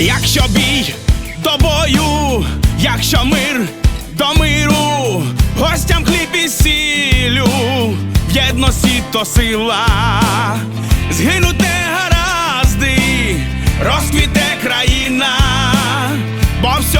Якщо бій до бою, якщо мир до миру, гостям хліб і сілю, в єдності то сила, згинуть гаразди, розквіте країна, бо все